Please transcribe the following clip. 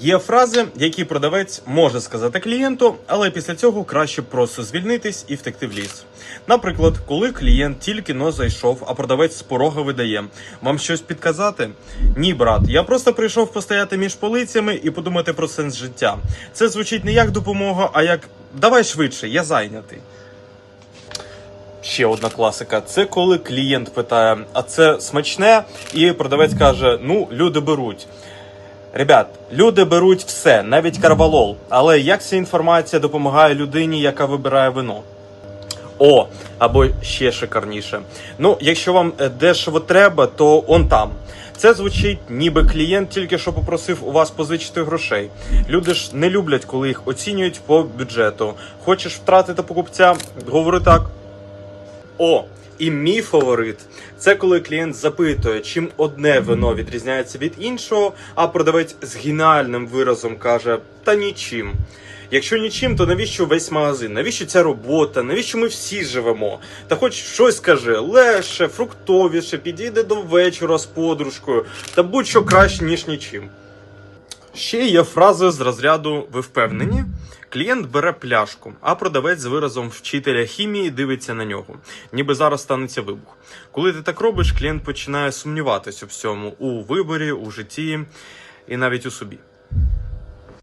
Є фрази, які продавець може сказати клієнту, але після цього краще просто звільнитись і втекти в ліс. Наприклад, коли клієнт тільки но зайшов, а продавець з порога видає, вам щось підказати? Ні, брат, я просто прийшов постояти між полицями і подумати про сенс життя. Це звучить не як допомога, а як давай швидше, я зайнятий. Ще одна класика. Це коли клієнт питає, а це смачне, і продавець каже: Ну, люди беруть. Ребят, люди беруть все, навіть карвалол. Але як ця інформація допомагає людині, яка вибирає вино? О, або ще шикарніше. Ну, якщо вам е, дешево треба, то он там. Це звучить, ніби клієнт тільки що попросив у вас позичити грошей. Люди ж не люблять, коли їх оцінюють по бюджету. Хочеш втратити покупця? Говори так. О, і мій фаворит це коли клієнт запитує, чим одне вино відрізняється від іншого, а продавець з геніальним виразом каже: та нічим. Якщо нічим, то навіщо весь магазин? Навіщо ця робота? Навіщо ми всі живемо? Та хоч щось скажи, легше, фруктовіше, підійде до вечора з подружкою, та будь-що краще, ніж нічим. Ще є фрази з розряду Ви впевнені? Клієнт бере пляшку, а продавець з виразом вчителя хімії дивиться на нього, ніби зараз станеться вибух. Коли ти так робиш, клієнт починає сумніватися у всьому у виборі, у житті і навіть у собі.